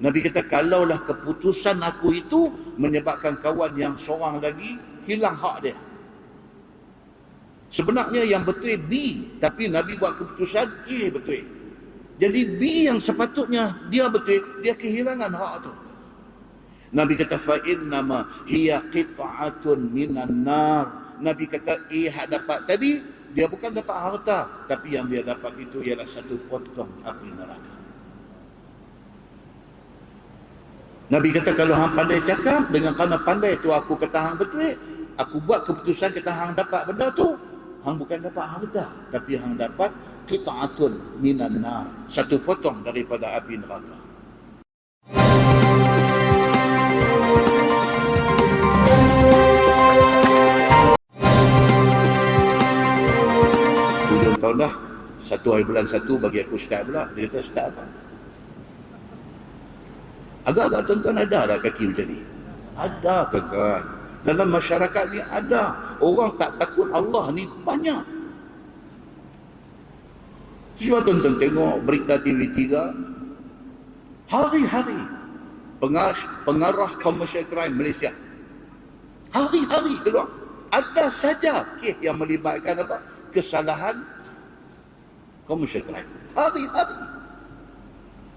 Nabi kata kalaulah keputusan aku itu menyebabkan kawan yang seorang lagi hilang hak dia. Sebenarnya yang betul B, tapi Nabi buat keputusan A betul. Jadi B yang sepatutnya dia betul, dia kehilangan hak tu. Nabi kata fa innama hiya qit'atun minan nar. Nabi kata A hak dapat tadi dia bukan dapat harta, tapi yang dia dapat itu ialah satu potong api neraka. Nabi kata kalau hang pandai cakap dengan kerana pandai tu aku kata hang betul, aku buat keputusan kata hang dapat benda tu, hang bukan dapat harta, tapi hang dapat qit'atun minan nar, satu potong daripada api neraka. Tahun dah Satu hari bulan satu bagi aku start pula. Dia kata start apa Agak-agak tuan-tuan ada dah kaki macam ni Ada tuan-tuan Dalam masyarakat ni ada Orang tak takut Allah ni banyak Cuba tuan-tuan tengok berita TV3 Hari-hari Pengarah, pengarah commercial crime Malaysia Hari-hari keluar ada saja kes yang melibatkan apa? Kesalahan commercial crime. Hari-hari.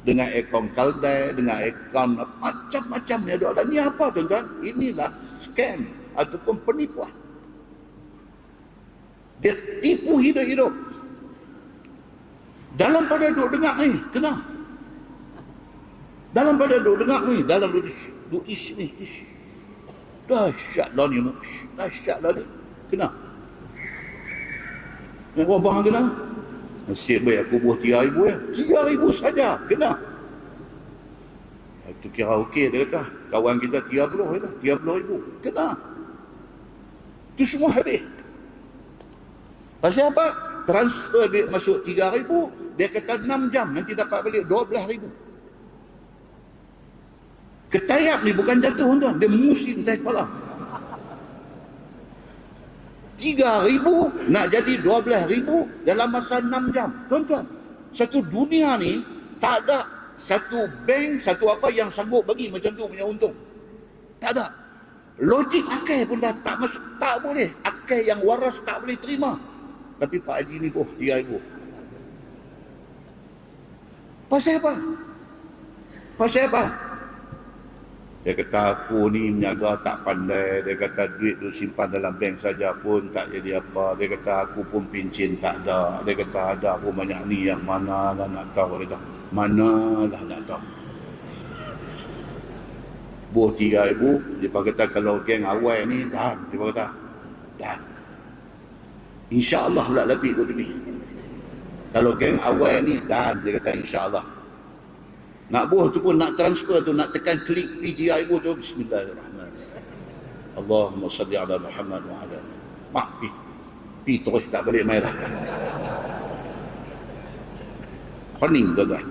Dengan akaun kaldai, dengan akaun macam-macam ni ada. Dan ni apa tuan-tuan? Inilah scam ataupun penipuan. Dia tipu hidup-hidup. Dalam pada duk dengar ni, kena. Dalam pada duk dengar ni, dalam duk, duk ish ni. Dahsyat lah ni. Dahsyat lah ni. Kena. Yang faham kena? Nasib baik aku buah tiga ribu ya. Tiga ribu saja. Kena. Itu kira okey dia kata. Kawan kita tiga puluh dia kata. Tiga puluh ribu. Kena. Itu semua habis. Pasal apa? Transfer duit masuk tiga ribu. Dia kata enam jam. Nanti dapat balik dua belas ribu. Ketayap ni bukan jatuh tuan, dia musing atas kepala. Tiga ribu nak jadi dua belas ribu dalam masa enam jam. Tuan-tuan, satu dunia ni tak ada satu bank, satu apa yang sanggup bagi macam tu punya untung. Tak ada. Logik akal pun dah tak masuk, tak boleh. Akal yang waras tak boleh terima. Tapi Pak Haji ni, oh, tiga ribu. Pasal apa? Pasal apa? Dia kata aku ni menjaga tak pandai. Dia kata duit tu simpan dalam bank saja pun tak jadi apa. Dia kata aku pun pincin tak ada. Dia kata ada aku banyak ni yang mana lah nak tahu. Dia kata mana lah nak tahu. Buah tiga ribu. Dia kata kalau geng awal ni dah. Dia kata dah. InsyaAllah pula lebih kot lebih. Kalau geng awal ni dah. Dia kata insyaAllah. Nak buah tu pun nak transfer tu nak tekan klik PGI tu bismillahirrahmanirrahim. Allahumma salli ala Muhammad wa ala. Mak pi. Pi terus tak balik mai dah. Pening tuan-tuan.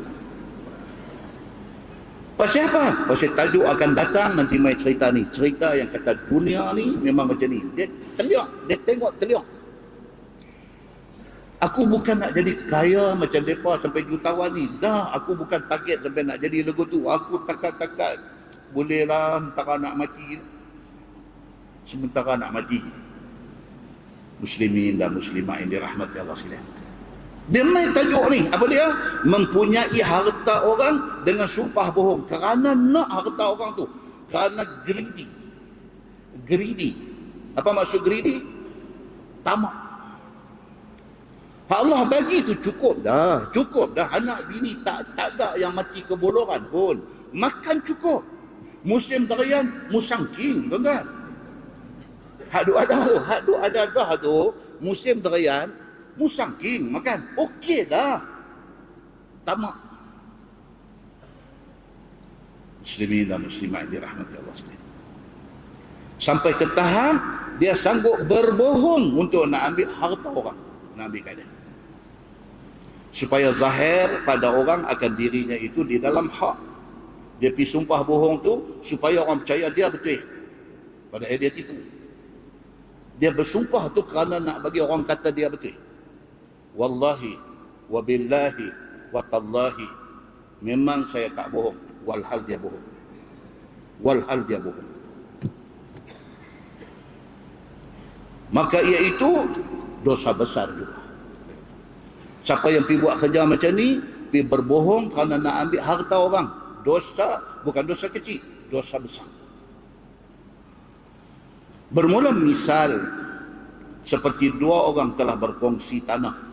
Pasal apa? Pasal tajuk akan datang nanti mai cerita ni. Cerita yang kata dunia ni memang macam ni. Dia teliak, dia tengok teliak. Aku bukan nak jadi kaya macam mereka sampai jutawan ni. Dah, aku bukan target sampai nak jadi lego tu. Aku takat-takat. Bolehlah sementara nak mati. Sementara nak mati. Muslimin dan muslimah yang dirahmati Allah sekalian. Dia main tajuk ni. Apa dia? Mempunyai harta orang dengan sumpah bohong. Kerana nak harta orang tu. Kerana greedy. Greedy. Apa maksud greedy? Tamak. Allah bagi tu cukup dah. Cukup dah. Anak bini tak tak ada yang mati keboloran pun. Makan cukup. Musim darian, musang king. Tuan-tuan. Hadu ada tu. Hadu ada dah tu. Musim darian, musang king. Makan. Okey dah. Tamak. Muslimin dan muslimat dirahmati Allah sekalian. Sampai ke tahap dia sanggup berbohong untuk nak ambil harta orang. Nak ambil kadang supaya zahir pada orang akan dirinya itu di dalam hak. Dia pergi sumpah bohong tu supaya orang percaya dia betul. Padahal dia tipu dia bersumpah tu kerana nak bagi orang kata dia betul. Wallahi wabillahi watallahi memang saya tak bohong. Walhal dia bohong. Walhal dia bohong. Maka iaitu dosa besar juga siapa yang pergi buat kerja macam ni pergi berbohong kerana nak ambil harta orang. Dosa bukan dosa kecil dosa besar. Bermula misal seperti dua orang telah berkongsi tanah.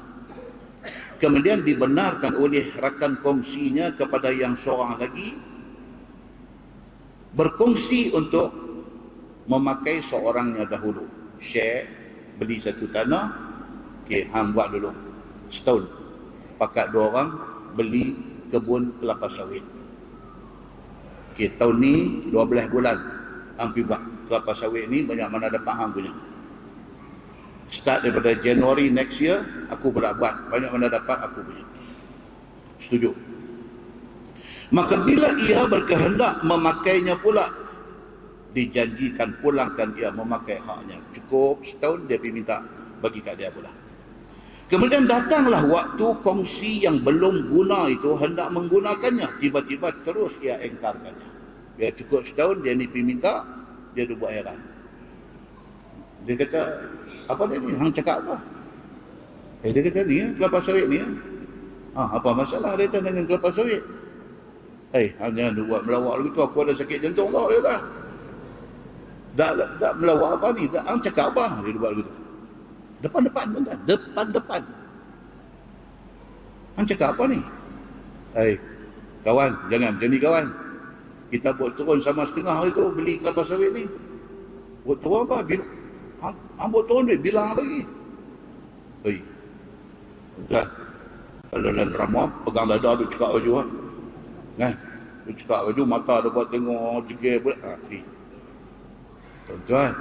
Kemudian dibenarkan oleh rakan kongsinya kepada yang seorang lagi berkongsi untuk memakai seorangnya dahulu. Share beli satu tanah okey hang buat dulu setahun. Pakat dua orang beli kebun kelapa sawit. Okey tahun ni 12 bulan hang buat kelapa sawit ni banyak mana dapat hang punya. Start daripada January next year aku pula buat. Banyak mana dapat aku punya. Setuju? Maka bila ia berkehendak memakainya pula dijanjikan pulangkan ia memakai haknya. Cukup setahun dia pergi minta bagi kat dia pula kemudian datanglah waktu kongsi yang belum guna itu hendak menggunakannya tiba-tiba terus ia engkarkannya dia cukup setahun dia ni pergi minta dia tu buat heran dia kata apa dia ni? Hang cakap apa? Eh dia kata ni kelapa sawit ni. Ha, apa masalah dia dengan kelapa sawit? Eh, hang jangan buat melawak lagi tu. Aku ada sakit jantung tau dia kata. Tak, tak melawak apa ni? Tak, hang cakap apa? Dia buat begitu. Depan-depan tak. Depan-depan. Hang cakap apa ni? Eh, kawan, jangan macam ni kawan. Kita buat turun sama setengah hari tu beli kelapa sawit ni. Buat turun apa? Bila, Ambut turun duit, bilang lagi. Hei. Tuan. Kalau dalam ramah, pegang dada tu cekak baju. Ha? Kan? Tu cekak baju, mata dia buat tengok, jegir pula. Ha, ni. Tuan-tuan.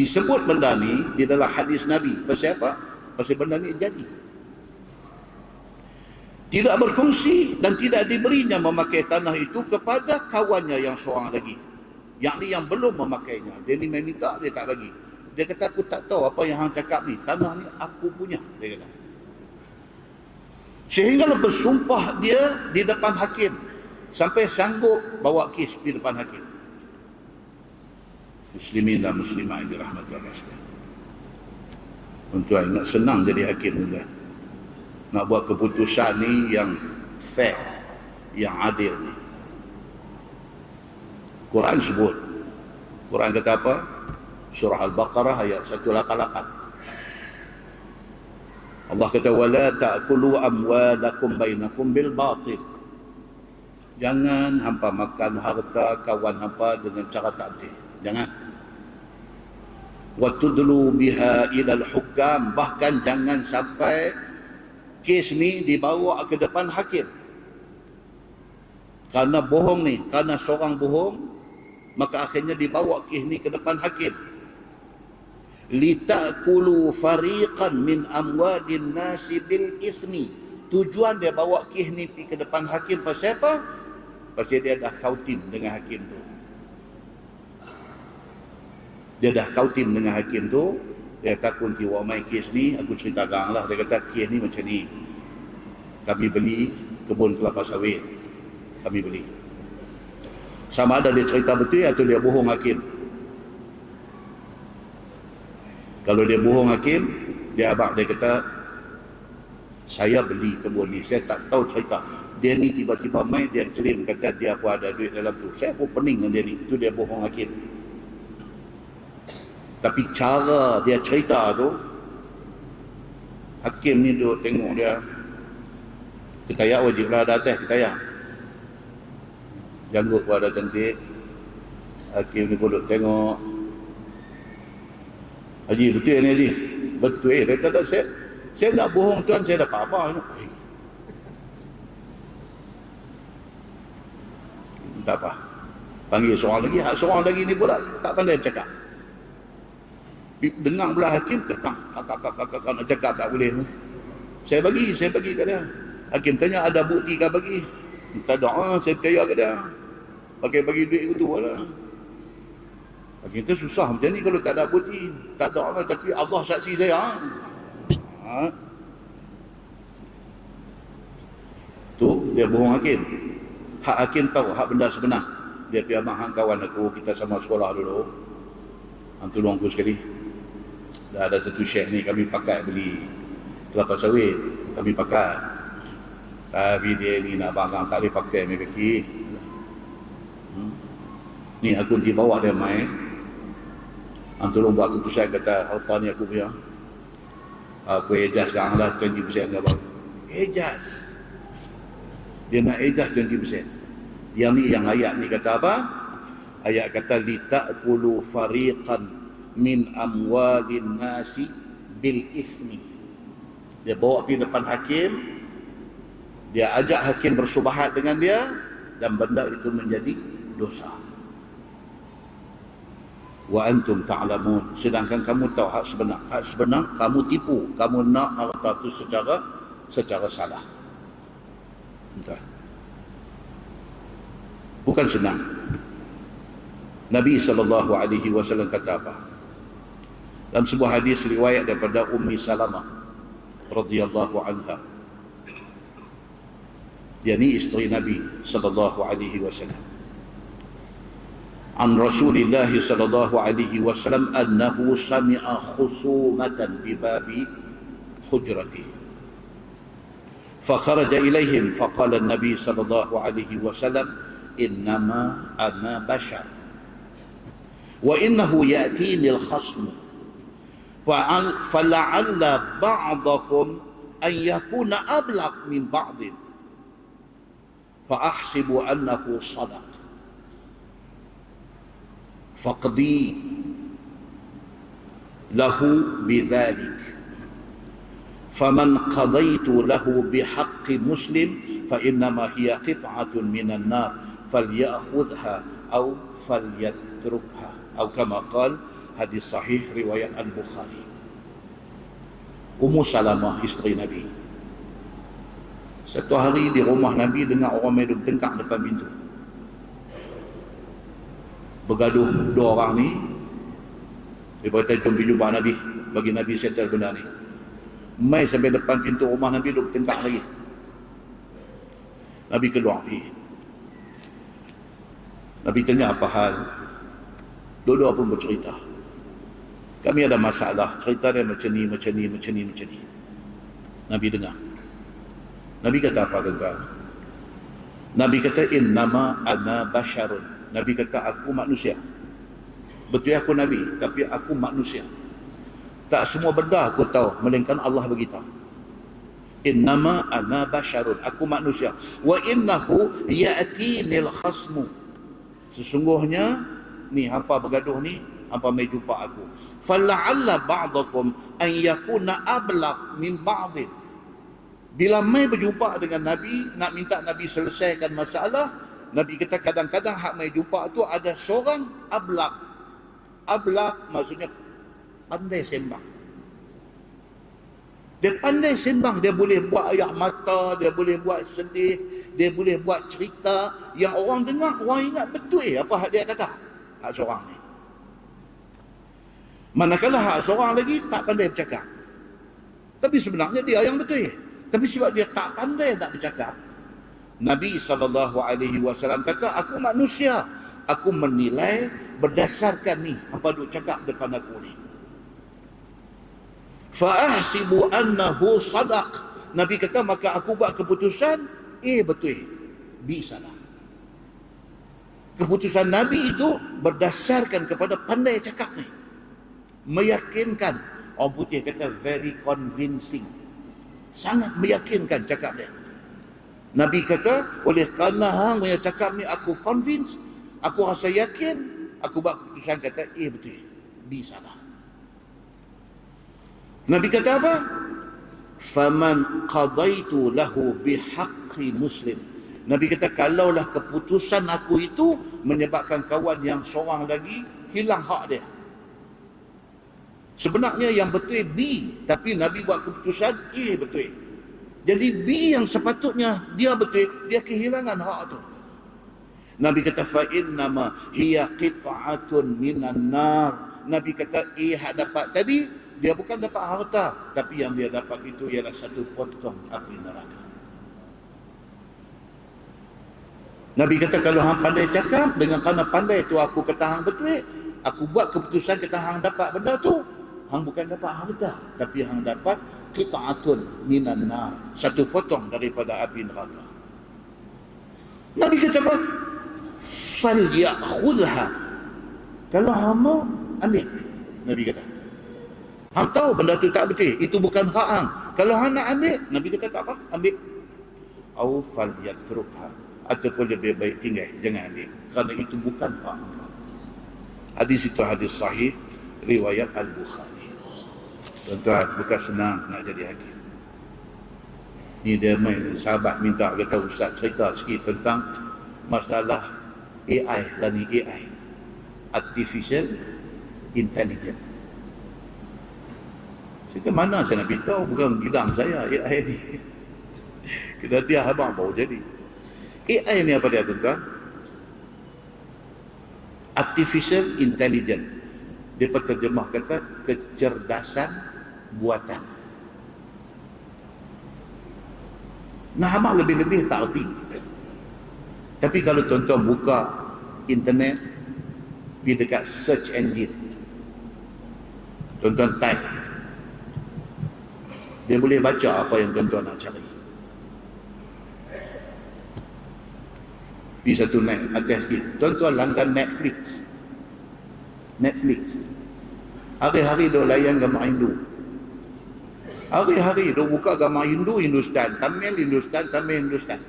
Disebut benda ni di dalam hadis Nabi. Pasal apa? Pasal benda ni jadi. Tidak berkongsi dan tidak diberinya memakai tanah itu kepada kawannya yang seorang lagi. Yang ni yang belum memakainya. Dia ni main minta dia tak bagi. Dia kata aku tak tahu apa yang hang cakap ni. Tanah ni aku punya dia kata. Sehingga bersumpah dia di depan hakim. Sampai sanggup bawa kes di depan hakim muslimin dan muslimah yang dirahmati Allah sekalian tuan nak senang jadi hakim tuan nak buat keputusan ni yang fair yang adil ni Quran sebut. Quran kata apa? Surah Al-Baqarah ayat 188. Allah kata wala ta'kulu amwalakum bainakum bil batil. Jangan hampa makan harta kawan hampa dengan cara tak adil. Jangan. Wa tudlu biha ila al-hukam bahkan jangan sampai kes ni dibawa ke depan hakim. Karena bohong ni, karena seorang bohong, maka akhirnya dibawa kes ni ke depan hakim. litakulu fariqan min amwadin nasi bil ismi tujuan dia bawa kes ni pergi ke depan hakim. Pasal apa? Pasal dia dah kautim dengan hakim tu dia dah kautim dengan hakim tu dia kata aku nanti main kes ni aku cerita gang lah. Dia kata kes ni macam ni. Kami beli kebun kelapa sawit. Kami beli. Sama ada dia cerita betul atau dia bohong hakim? Kalau dia bohong hakim dia abang dia kata saya beli kebun ni saya tak tahu cerita. Dia ni tiba-tiba main dia claim kata dia pun ada duit dalam tu. Saya pun pening dengan dia ni. Tu dia bohong hakim tapi cara dia cerita tu hakim ni duduk tengok dia kita wajiblah ada atas kita janggut pun ada cantik. Hakim ni pun tengok. Haji betul ni Haji? Betul. Eh dia kata saya saya nak bohong tuan saya dapat apa? Tak apa. Panggil seorang lagi. Seorang lagi ni pula tak pandai cakap dengar pula hakim tetap kakak kakak kakak nak cakap tak boleh saya bagi saya bagi kat dia hakim tanya ada bukti kah bagi tak ada ah, saya percaya kat dia pakai bagi duit itu lah. Kita susah macam ni kalau tak ada bukti. Tak ada orang tapi Allah saksi saya. Ha? Tu dia bohong hakim. Hak hakim tahu hak benda sebenar. Dia pergi abang kawan aku, kita sama sekolah dulu. Hang tolong aku sekali. Dah ada satu syekh ni kami pakai beli kelapa sawit. Kami pakai. Tapi dia ni nak banggang tak boleh pakai mai kaki. Hmm. Ni aku nanti bawa dia main. Tolong buat keputusan kata harta ni aku punya. Aku ejaz sekarang lah 20% ke apa. Ejaz dia nak ejah 20%. Yang ni yang ayat ni kata apa? Ayat kata litakulu fariqan min amwalin nasi bil ithmi. Dia bawa pergi depan hakim. Dia ajak hakim bersubahat dengan dia dan benda itu menjadi dosa. Wa antum ta'lamun. Sedangkan kamu tahu hak sebenar. Hak sebenar kamu tipu, kamu nak harta itu secara secara salah. Entah. Bukan senang. Nabi sallallahu alaihi wasallam kata apa? Dalam sebuah hadis riwayat daripada Ummi Salamah radhiyallahu anha. Dia ni isteri Nabi sallallahu alaihi wasallam. An Rasulillah sallallahu alaihi wasallam annahu sami'a khusumatan bi babi hujratihi فخرج إليهم فقال النبي صلى الله عليه وسلم إنما أنا بشر وإنه يأتيني الخصم فلعل بعضكم أن يكون أبلغ من بعض. فأحسب أنه صدق. فاقضي له بذلك. فمن قضيت له بحق مسلم فإنما هي قطعة من النار فليأخذها أو فليتركها. أو كما قال hadis sahih riwayat Al-Bukhari Ummu Salamah isteri Nabi satu hari di rumah Nabi dengar orang main bertengkar depan pintu bergaduh dua orang ni dia berkata jom pergi jumpa Nabi bagi Nabi settle benda ni Mai sampai depan pintu rumah Nabi duduk bertengkar lagi. Nabi keluar pergi. Nabi tanya apa hal. Dua-dua pun bercerita. Kami ada masalah. Cerita dia macam ni, macam ni, macam ni, macam ni. Nabi dengar. Nabi kata apa tuan Nabi kata in nama ana basharun. Nabi kata aku manusia. Betul aku Nabi, tapi aku manusia. Tak semua benda aku tahu melainkan Allah beritahu. Innama ana basharun. Aku manusia. Wa innahu ya'tinil khasmu. Sesungguhnya ni apa bergaduh ni apa mai jumpa aku. Fala'alla ba'dakum an yakuna ablaq min ba'din. Bila mai berjumpa dengan Nabi, nak minta Nabi selesaikan masalah, Nabi kata kadang-kadang hak mai jumpa tu ada seorang ablaq. Ablaq maksudnya pandai sembang. Dia pandai sembang, dia boleh buat ayat mata, dia boleh buat sedih, dia boleh buat cerita yang orang dengar, orang ingat betul apa hak dia kata. Hak seorang ni. Manakala hak seorang lagi tak pandai bercakap. Tapi sebenarnya dia yang betul. Tapi sebab dia tak pandai tak bercakap. Nabi SAW kata, aku manusia. Aku menilai berdasarkan ni apa duk cakap depan aku ni fa'ahsibu annahu sadaq Nabi kata maka aku buat keputusan eh betul B salah keputusan Nabi itu berdasarkan kepada pandai cakap ni meyakinkan orang putih kata very convincing sangat meyakinkan cakap dia Nabi kata oleh kerana hang punya cakap ni aku convince aku rasa yakin aku buat keputusan kata eh betul B salah Nabi kata apa? Faman qadaitu lahu bihaqqi muslim. Nabi kata kalaulah keputusan aku itu menyebabkan kawan yang seorang lagi hilang hak dia. Sebenarnya yang betul B, tapi Nabi buat keputusan A betul. Jadi B yang sepatutnya dia betul, dia kehilangan hak tu. Nabi kata fa innama hiya qit'atun minan nar. Nabi kata A hak dapat tadi dia bukan dapat harta tapi yang dia dapat itu ialah satu potong api neraka Nabi kata kalau hang pandai cakap dengan kerana pandai tu aku kata hang betul. Aku buat keputusan kata hang dapat benda tu. Hang bukan dapat harta tapi hang dapat qita'atun minan nar. Satu potong daripada api neraka. Nabi kata apa? Fal ya'khudha. Kalau hang mau ambil. Nabi kata. Hang tahu benda tu tak betul. Itu bukan hak hang. Kalau hang nak ambil, Nabi kata tak apa, ambil. Au fal yatrukha. Ataupun lebih baik tinggal, jangan ambil. Kerana itu bukan hak. Hadis itu hadis sahih riwayat Al-Bukhari. Tuan-tuan, bukan senang nak jadi hakim. Ni dia main sahabat minta kata ustaz cerita sikit tentang masalah AI ni AI. Artificial Intelligence. Saya mana saya nak beritahu bukan bidang saya AI ni. Kita dia abang baru jadi. AI ni apa dia tuan-tuan? Artificial Intelligence. Dia terjemah kata kecerdasan buatan. Nah, amat lebih-lebih tak erti. Tapi kalau tuan-tuan buka internet, pergi dekat search engine. Tuan-tuan type. Dia boleh baca apa yang tuan-tuan nak cari. Pergi satu naik atas sikit. Tuan-tuan langgan Netflix. Netflix. Hari-hari dia layan gambar Hindu. Hari-hari dia buka gambar Hindu, Hindustan. Tamil, Hindustan, Tamil, Hindustan.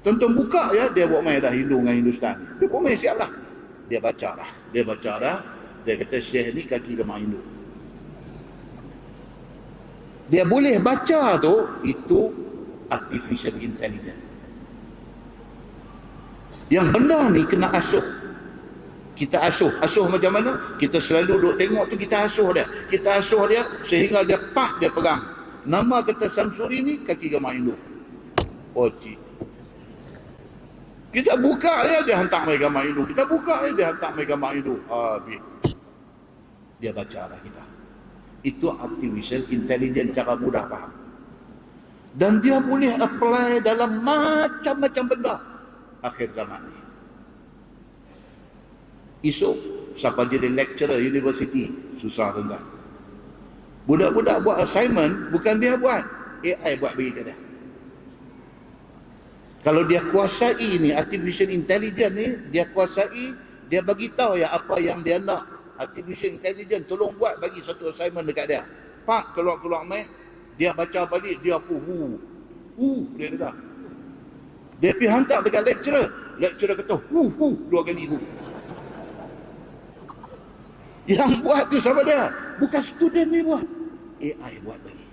Tuan-tuan buka ya, dia buat main dah Hindu dengan Hindustan. Dia buat main siap lah. Dia baca dah. Dia baca dah. Dia kata Syekh ni kaki gambar Hindu. Dia boleh baca tu, itu artificial intelligence. Yang benda ni kena asuh. Kita asuh. Asuh macam mana? Kita selalu duduk tengok tu kita asuh dia. Kita asuh dia sehingga dia pak dia pegang. Nama kata Samsuri ni kaki gambar Hindu. Poci. Kita buka ya dia hantar mai gambar Hindu. Kita buka ya dia hantar mai gambar Hindu. Habis. Dia baca dah kita. Itu artificial intelligence cara mudah faham. Dan dia boleh apply dalam macam-macam benda akhir zaman ni. Esok, siapa jadi lecturer university? Susah tuan Budak-budak buat assignment, bukan dia buat. AI buat bagi dia. Kalau dia kuasai ni, artificial intelligence ni, dia kuasai, dia bagi tahu ya apa yang dia nak. Artificial intelligence tolong buat bagi satu assignment dekat dia. Pak keluar-keluar mai, dia baca balik, dia pun hu. Hu, dia kata. Dia pergi hantar dekat lecturer. Lecturer kata, hu, hu, dua kali hu. Yang buat tu siapa dia? Bukan student ni buat. AI buat lagi.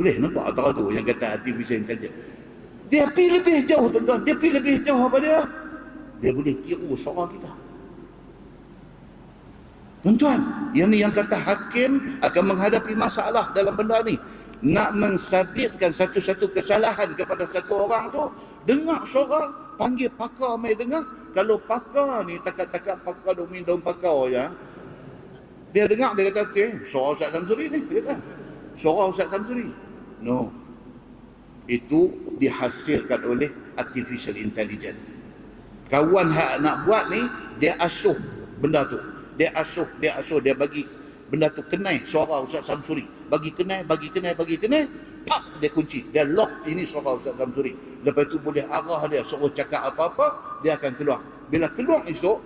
Boleh nampak tahu tu yang kata artificial intelligence. Dia pergi lebih jauh tuan-tuan. Dia pergi lebih jauh apa dia? Dia boleh tiru suara kita. Tuan-tuan, yang ni yang kata hakim akan menghadapi masalah dalam benda ni. Nak mensabitkan satu-satu kesalahan kepada satu orang tu, dengar suara, panggil pakar mai dengar. Kalau pakar ni takat-takat pakar domin daun pakar ya. Dia dengar dia kata, "Okey, suara Ustaz Samsuri ni." Dia kata, "Suara Ustaz Samsuri." No. Itu dihasilkan oleh artificial intelligence. Kawan hak nak buat ni, dia asuh benda tu. Dia asuh, dia asuh, dia bagi benda tu kenai suara Ustaz Samsuri. Bagi kenai, bagi kenai, bagi kenai, pak dia kunci. Dia lock ini suara Ustaz Samsuri. Lepas tu boleh arah dia suruh cakap apa-apa, dia akan keluar. Bila keluar esok,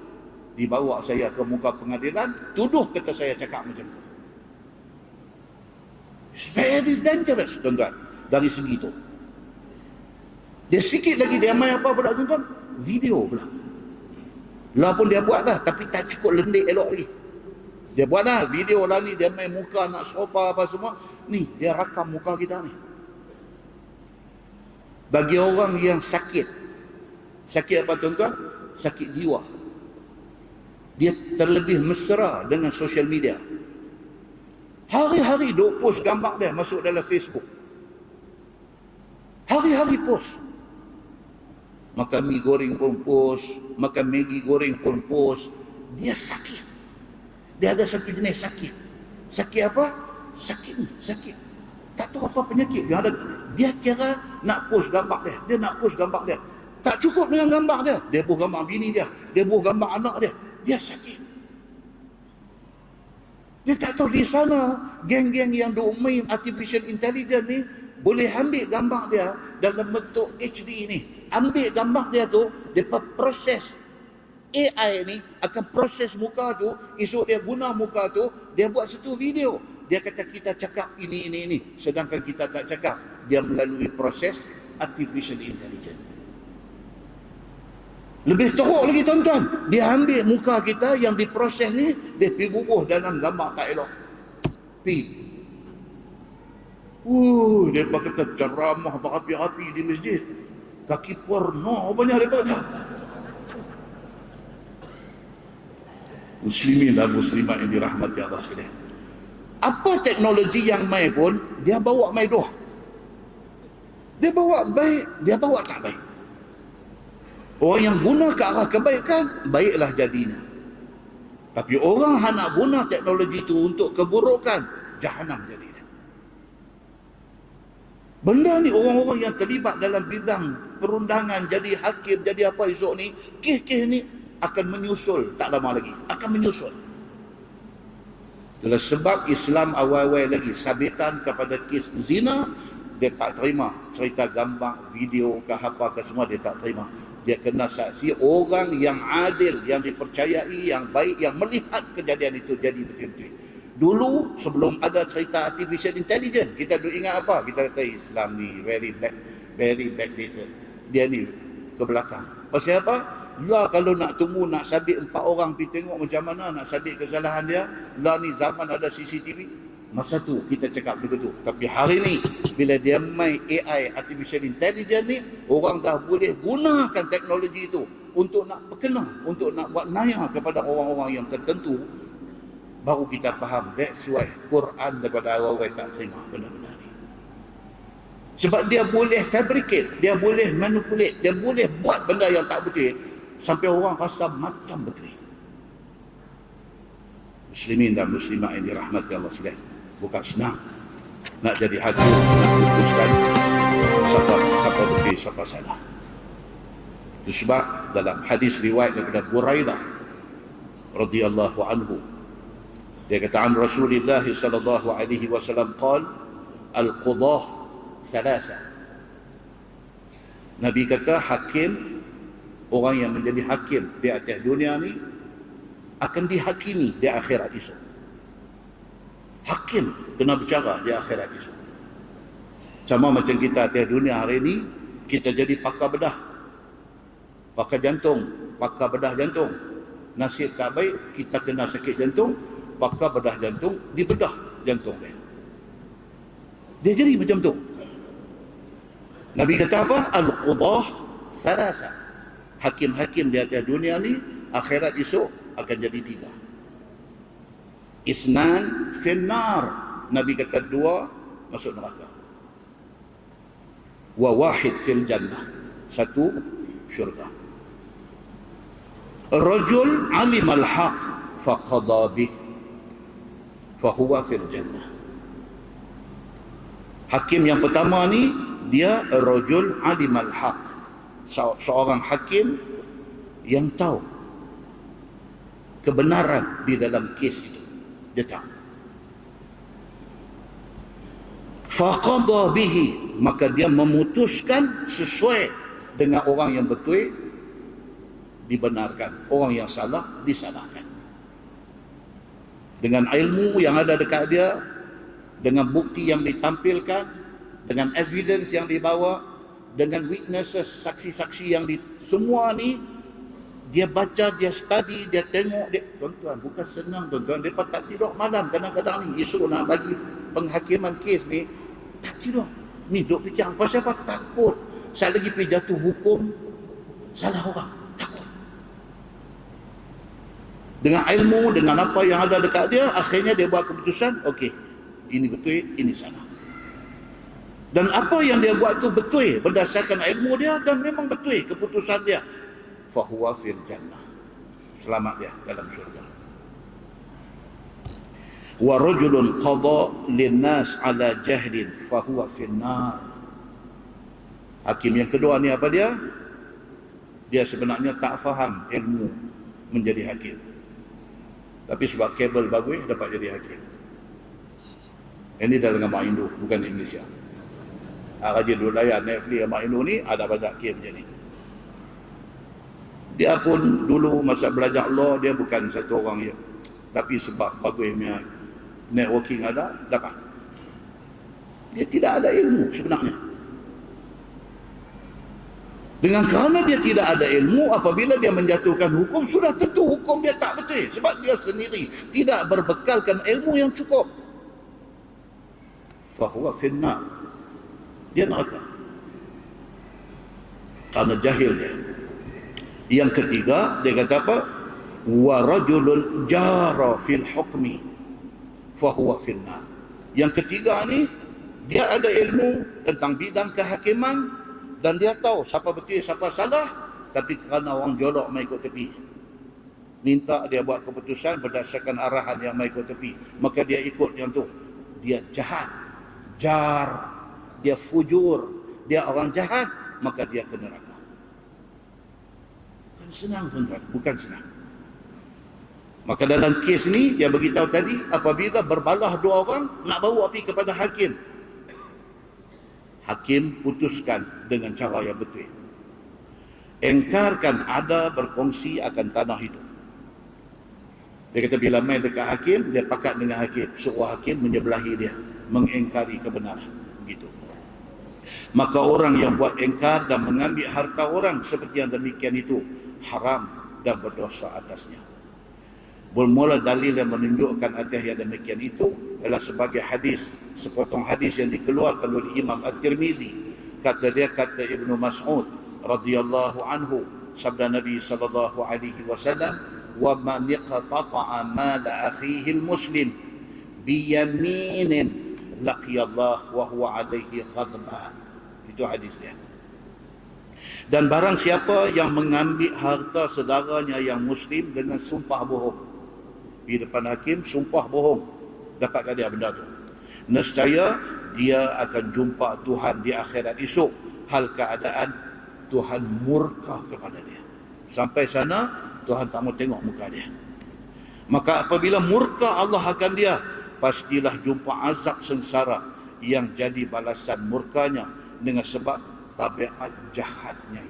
dibawa saya ke muka pengadilan, tuduh kata saya cakap macam tu. It's very dangerous, tuan-tuan. Dari segi itu. Dia sikit lagi dia main apa pula, tuan-tuan? Video pula. Lah pun dia buat dah, tapi tak cukup lendik elok lagi. Dia buat dah, video lah ni, dia main muka nak sopa apa semua. Ni, dia rakam muka kita ni. Bagi orang yang sakit. Sakit apa tuan-tuan? Sakit jiwa. Dia terlebih mesra dengan social media. Hari-hari duk post gambar dia masuk dalam Facebook. Hari-hari post. Makan mi goreng pun post. Makan Maggi goreng pun post. Dia sakit. Dia ada satu jenis sakit. Sakit apa? Sakit ni. Sakit. Tak tahu apa penyakit yang ada. Dia kira nak post gambar dia. Dia nak post gambar dia. Tak cukup dengan gambar dia. Dia post gambar bini dia. Dia post gambar anak dia. Dia sakit. Dia tak tahu di sana geng-geng yang domain artificial intelligence ni boleh ambil gambar dia dalam bentuk HD ni. Ambil gambar dia tu, dia proses AI ni akan proses muka tu, esok dia guna muka tu, dia buat satu video. Dia kata kita cakap ini, ini, ini. Sedangkan kita tak cakap. Dia melalui proses artificial intelligence. Lebih teruk lagi tuan-tuan. Dia ambil muka kita yang diproses ni, dia pergi bubuh dalam gambar tak elok. Pi. Uh, dia kata ceramah berapi-api di masjid. Kaki porno banyak dia baca. Muslimin dan muslimat yang dirahmati Allah sekalian. Apa teknologi yang mai pun, dia bawa mai doh. Dia bawa baik, dia bawa tak baik. Orang yang guna ke arah kebaikan, baiklah jadinya. Tapi orang yang nak guna teknologi itu untuk keburukan, jahanam jadinya. Benda ni orang-orang yang terlibat dalam bidang perundangan, jadi hakim, jadi apa esok ni, kih-kih ni akan menyusul tak lama lagi. Akan menyusul. Itulah sebab Islam awal-awal lagi sabitan kepada kes zina, dia tak terima. Cerita gambar, video ke apa ke semua, dia tak terima. Dia kena saksi orang yang adil yang dipercayai yang baik yang melihat kejadian itu jadi betul-betul dulu sebelum ada cerita artificial intelligence kita dulu ingat apa? Kita kata Islam ni very back very backdated. Dia ni ke belakang. Pasal apa lah kalau nak tunggu nak sabit empat orang pergi tengok macam mana nak sabit kesalahan dia lah ni zaman ada CCTV Masa tu kita cakap begitu. Tapi hari ni bila dia main AI artificial intelligence ni orang dah boleh gunakan teknologi itu untuk nak berkenah, untuk nak buat naya kepada orang-orang yang tertentu baru kita faham that's why Quran daripada awal-awal tak terima benda-benda ni. Sebab dia boleh fabricate, dia boleh manipulate, dia boleh buat benda yang tak betul sampai orang rasa macam betul. Muslimin dan muslimat yang dirahmati Allah sekalian bukan senang nak jadi hakim nak putuskan siapa siapa betul siapa salah itu sebab dalam hadis riwayat daripada Buraidah radhiyallahu anhu dia kata an Rasulullah sallallahu alaihi wasallam al qudah salasa Nabi kata hakim orang yang menjadi hakim di atas dunia ni akan dihakimi di akhirat esok hakim kena bicara di akhirat esok. Sama macam kita atas dunia hari ini, kita jadi pakar bedah. Pakar jantung, pakar bedah jantung. Nasib tak baik, kita kena sakit jantung, pakar bedah jantung, dibedah jantung dia. Dia jadi macam tu. Nabi kata apa? Al-Qudah Sarasa. Hakim-hakim di atas dunia ni, akhirat esok akan jadi tiga. Isnan finnar. Nabi kata dua masuk neraka. Wa wahid fil jannah. Satu syurga. Rajul alim al-haq faqada bih. Fahuwa fil jannah. Hakim yang pertama ni dia rajul alim al-haq. Seorang hakim yang tahu kebenaran di dalam kes itu. Dia tak faqada bihi. Maka dia memutuskan sesuai dengan orang yang betul dibenarkan. Orang yang salah disalahkan. Dengan ilmu yang ada dekat dia dengan bukti yang ditampilkan dengan evidence yang dibawa dengan witnesses saksi-saksi yang di semua ni dia baca, dia study, dia tengok dia tuan-tuan bukan senang tuan-tuan. Depa tak tidur malam kadang-kadang ni. Isu nak bagi penghakiman kes ni. Tak tidur. Ni duk fikir apa takut. Saya lagi pergi jatuh hukum salah orang. Takut. Dengan ilmu dengan apa yang ada dekat dia akhirnya dia buat keputusan okey ini betul ini salah dan apa yang dia buat tu betul berdasarkan ilmu dia dan memang betul keputusan dia. Fahuwa fil jannah. Selamat dia dalam syurga. Wa rajulun qada linnas ala jahlin fahuwa finnar hakim yang kedua ni apa dia? Dia sebenarnya tak faham ilmu menjadi hakim. Tapi sebab kabel bagus dapat jadi hakim. Ini dah dengan Mak Indu bukan Malaysia ha, rajin dulu layan Netflix Mak Indu ni ada banyak hakim macam ni. Dia pun dulu masa belajar law dia bukan satu orang je. Tapi sebab bagusnya networking ada dapat. Dia tidak ada ilmu sebenarnya. Dengan kerana dia tidak ada ilmu apabila dia menjatuhkan hukum sudah tentu hukum dia tak betul. Sebab dia sendiri tidak berbekalkan ilmu yang cukup. Fahuwa finnar dia neraka kerana jahil dia. Yang ketiga dia kata apa? Wa rajulun jara fil hukmi fa huwa finnar. Yang ketiga ni dia ada ilmu tentang bidang kehakiman dan dia tahu siapa betul siapa salah tapi kerana orang jolok mai ikut tepi. Minta dia buat keputusan berdasarkan arahan yang mai ikut tepi. Maka dia ikut yang tu. Dia jahat. Jar dia fujur dia orang jahat maka dia kena neraka senang tuan-tuan, bukan senang. Maka dalam kes ni dia beritahu tadi apabila berbalah dua orang nak bawa api kepada hakim. Hakim putuskan dengan cara yang betul. Engkarkan ada berkongsi akan tanah itu. Dia kata bila main dekat hakim, dia pakat dengan hakim. Suruh hakim menyebelahi dia. Mengengkari kebenaran. Maka orang yang buat engkar dan mengambil harta orang seperti yang demikian itu haram dan berdosa atasnya. Bermula dalil yang menunjukkan atas yang demikian itu adalah sebagai hadis, sepotong hadis yang dikeluarkan oleh Imam At-Tirmizi. Kata dia kata Ibnu Mas'ud radhiyallahu anhu sabda Nabi sallallahu alaihi wasallam wa man yaqta'a mal akhihi muslim bi yaminin laqiyallah wa huwa alaihi ghadban. Itu hadisnya. Dan barang siapa yang mengambil harta saudaranya yang muslim dengan sumpah bohong. Di depan hakim, sumpah bohong. Dapatkan dia benda tu. Nescaya dia akan jumpa Tuhan di akhirat esok. Hal keadaan Tuhan murka kepada dia. Sampai sana, Tuhan tak mau tengok muka dia. Maka apabila murka Allah akan dia, pastilah jumpa azab sengsara yang jadi balasan murkanya dengan sebab tabiat jahatnya.